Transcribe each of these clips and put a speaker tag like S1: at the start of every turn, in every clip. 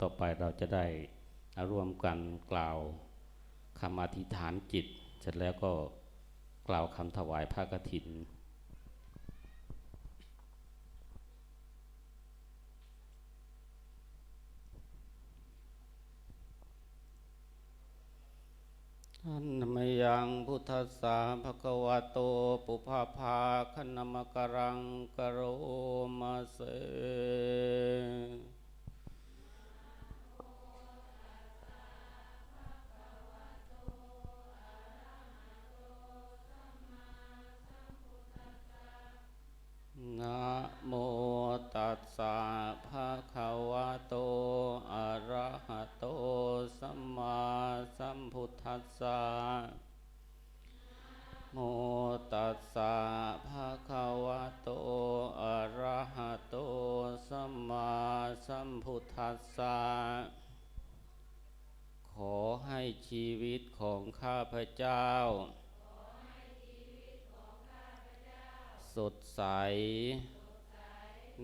S1: ต่อไปเราจะได้ร่วมกันกล่าวคำอธิษฐานจิต เสร็จแล้วก็กล่าวคำถวายพระกฐิน อันมยังพุทธสสะภควะโต ปุพพาภาคณมกรังกะโรมาเส นะโมตัสสะภะคะวะโต อะระหะโต สัมมาสัมพุทธัสสะโมตัสสะภะคะวะโต อะระหะโต สัมมาสัมพุทธัสสะขอให้ชีวิตของข้าพเจ้า สดใส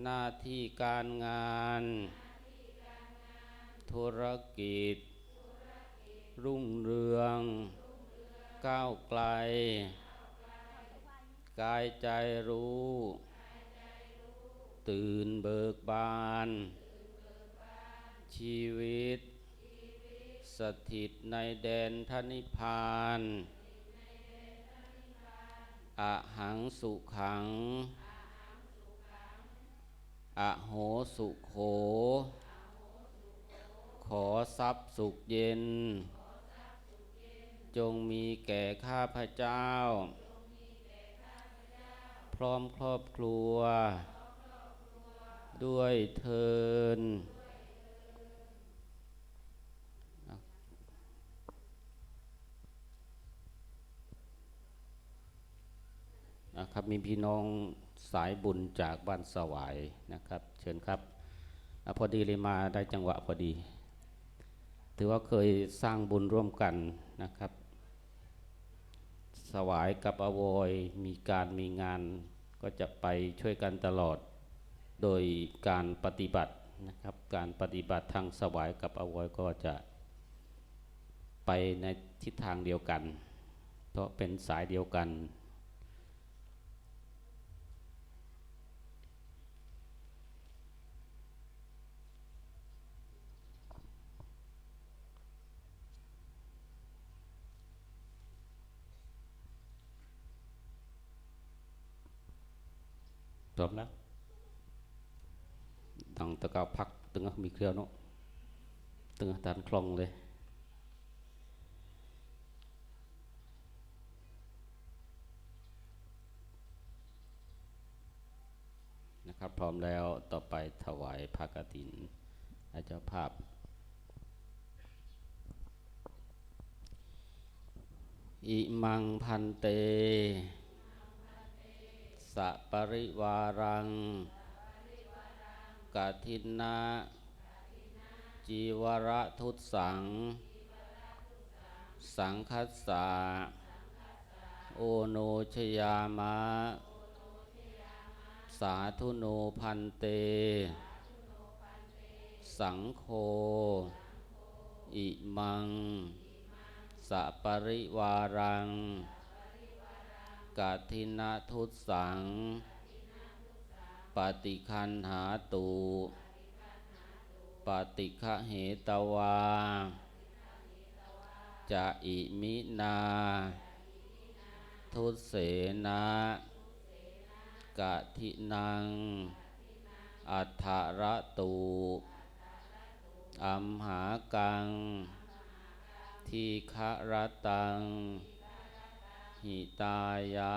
S1: หน้าที่การงาน ธุรกิจ รุ่งเรือง ก้าวไกล กายใจรู้ ตื่นเบิกบาน ชีวิต สถิตในแดนทนิพพาน อะหังสุขังอะโหสุโข ขอทรัพย์สุขเย็น จงมีแก่ข้าพเจ้า พร้อมครอบครัว ด้วยเทิน นะครับมีพี่น้องสายบุญจากบ้านสวายนะครับ เชิญครับอพอดีเลยมาได้จังหวะพอดี ถือว่าเคยสร้างบุญร่วมกันนะครับ สวายกับอวอยมีการมีงานก็จะไปช่วยกันตลอด โดยการปฏิบัตินะครับ การปฏิบัติทางสวายกับอวอยก็จะไปในทิศทางเดียวกัน เพราะเป็นสายเดียวกัน พร้อมแล้วตั้งตะกาวพักตึงมีเครือเนาะตึงตันคลองเลยนะครับพร้อมแล้วต่อไปถวายพระกฐินอาเจ้าภาพอิมังพันเต สะปริวารังกาทินนาจีวระทุตสัง สังคัสสะโอโนชยามะ สาธุโนพันเต สังโฆอิมัง สะปริวารัง กาทินาทุสัง ปฏิคันหาตุปฏิฆะเหตวาจะอิมินา ทุเสนะกะทินัง อัฏฐระตุอัมหากัง ทีฆะรตัง หิตายะ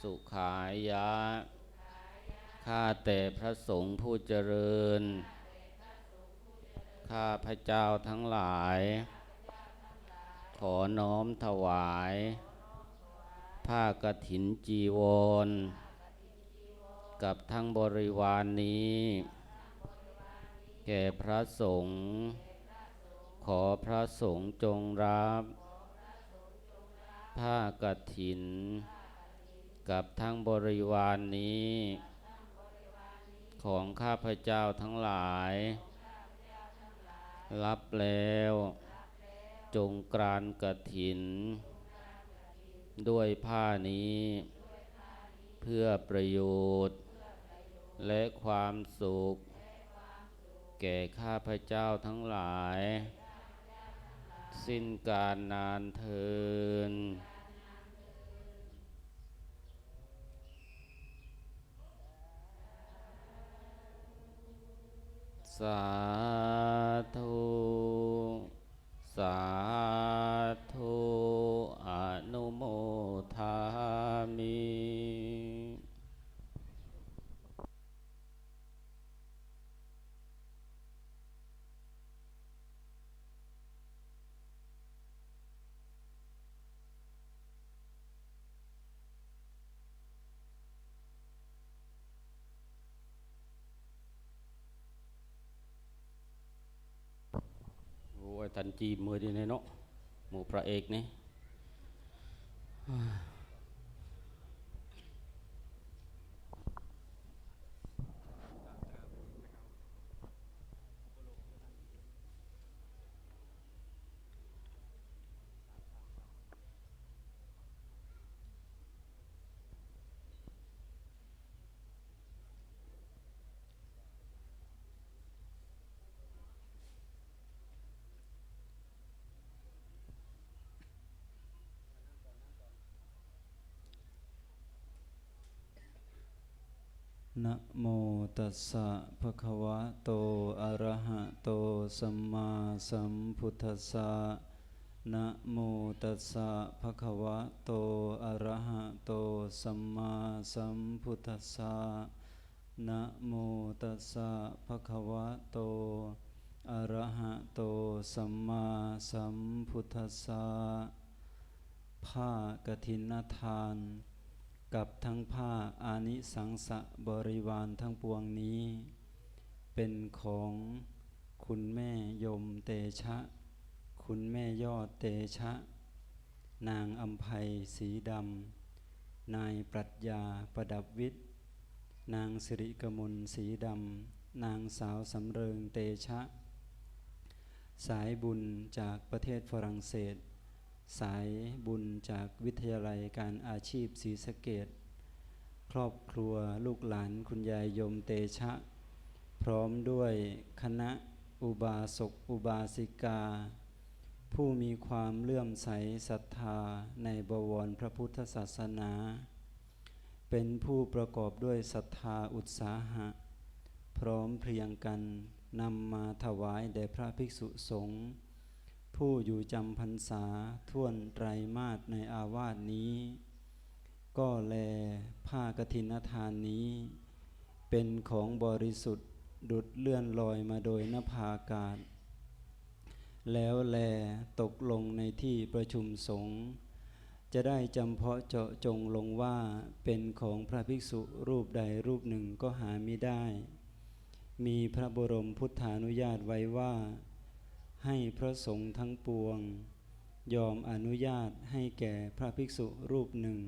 S1: สุขายะ ข้าแต่พระสงฆ์ผู้เจริญ ข้าพระเจ้าทั้งหลาย ขอน้อมถวาย ผ้ากฐินจีวร กับทั้งบริวารนนี้ แก่พระสงฆ์ขอพระสงฆ์จงรับ ผ้ากฐิน กับทั้งบริวารนนี้ ของข้าพเจ้าทั้งหลาย รับแล้ว จงกรานกระถิน ด้วยผ้านี้ เพื่อประโยชน์ และความสุข แก่ข้าพเจ้าทั้งหลาย สิ้นการนานเทินสาธุ สาธุ อนุโมทามิ โอ้ย ทันจีมือดีเนเนาะหมู่พระเอกนี่
S2: นะโมตัสสะภะคะวะโต อะระหะโต สัมมาสัมพุทธัสสะนะโมตัสสะภะคะวะโต อะระหะโต สัมมาสัมพุทธัสสะนะโมตัสสะภะคะวะโต อะระหะโต สัมมาสัมพุทธัสสะผ้ากฐินทาน กับทั้งผ้าอานิสังสะบริวารทั้งปวงนี้ เป็นของคุณแม่ยมเตชะ คุณแม่ยอดเตชะ นางอัมภัยสีดำ นายปรัชญาประดับวิทย์ นางสิริกมลสีดำ นางสาวสำเริงเตชะ สายบุญจากประเทศฝรั่งเศส สายบุญจากวิทยาลัยการอาชีพศรีสะเกดครอบครัวลูกหลานคุณยายยมเตชะ พร้อมด้วยคณะอุบาสกอุบาสิกา ผู้มีความเลื่อมใสศรัทธาในบวรพระพุทธศาสนา เป็นผู้ประกอบด้วยศรัทธาอุตสาหะ พร้อมเพรียงกันนำมาถวายแด่พระภิกษุสงฆ์ ผู้อยู่จำพรรษาท่วนไตรมาสในอาวาสนี้ ก็แลผ้ากฐินทานนี้ เป็นของบริสุทธิ์ดุดเลื่อนลอยมาโดยนภาอากาศ แล้วแลตกลงในที่ประชุมสงฆ์จะได้จำเพาะเจาะจงลงว่าเป็นของพระภิกษุรูปใดรูปหนึ่งก็หาไม่ได้ มีพระบรมพุทธานุญาตไว้ว่า ให้พระสงฆ์ทั้งปวง ยอมอนุญาตให้แก่พระภิกษุรูปหนึ่ง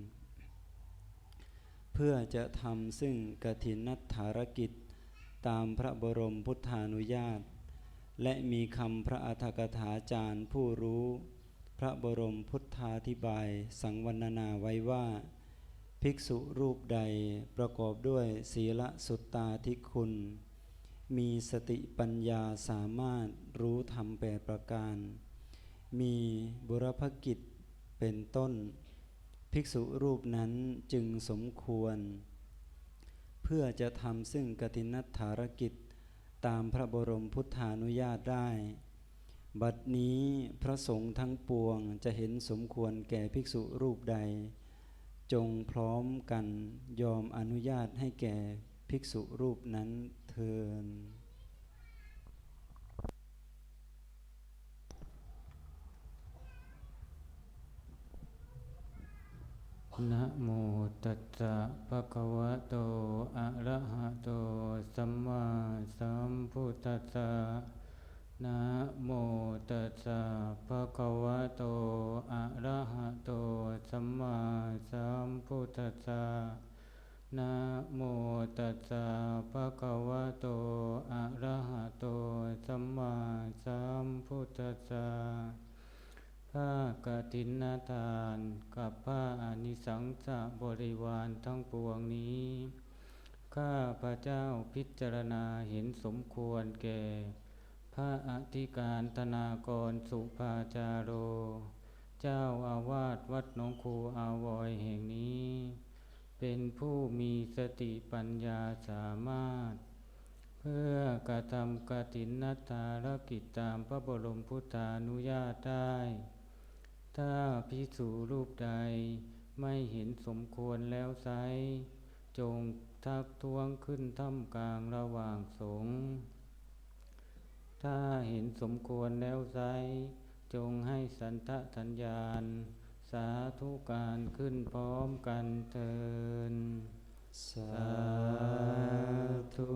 S2: เพื่อจะทำซึ่งกฐินนัฐารกิจตามพระบรมพุทธานุญาต และมีคำพระอัฏฐกถาจารย์ผู้รู้ พระบรมพุทธาธิบายสังวรรณนาไว้ว่า ภิกษุรูปใดประกอบด้วยศีลสุตตาธิคุณ มีสติปัญญาสามารถรู้ธรรมแปดประการ มีบุรพกิจเป็นต้น ภิกษุรูปนั้นจึงสมควร เพื่อจะทำซึ่งกตินัฐธารกิจตามพระบรมพุทธานุญาตได้ บัดนี้พระสงฆ์ทั้งปวงจะเห็นสมควรแก่ภิกษุรูปใด จงพร้อมกันยอมอนุญาตให้แก่ ภิกษุรูปนั้นเทิน
S3: นะโมตัสสะภะคะวะโต อะระหะโต สัมมาสัมพุทธัสสะนะโมตัสสะภะคะวะโต อะระหะโต สัมมาสัมพุทธัสสะ นะโมตัสสะภะคะวะโต อะระหะโต สัมมาสัมพุทธัสสะผ้ากฐินนาทาน กับผ้าอนิสังสะบริวารทั้งปวงนี้ ข้าพระเจ้าพิจารณาเห็นสมควรแก่ พระอธิการธนากรสุภาจาโร เจ้าอาวาสวัดหนองคูอาวอยแห่งนี้ เป็นผู้มีสติปัญญาสามารถ เพื่อกระทำกฐินนัตารกิจตามพระบรมพุทธานุญาตได้ ถ้าพิสูรูปใดไม่เห็นสมควรแล้วไซจงทักท้วงขึ้นท่ามกลางระหว่างสงฆ์ถ้าเห็นสมควรแล้วไซจงให้สันทะทัญญาณ สาธุการขึ้นพร้อมกันเทิน
S2: สา
S3: สาธุ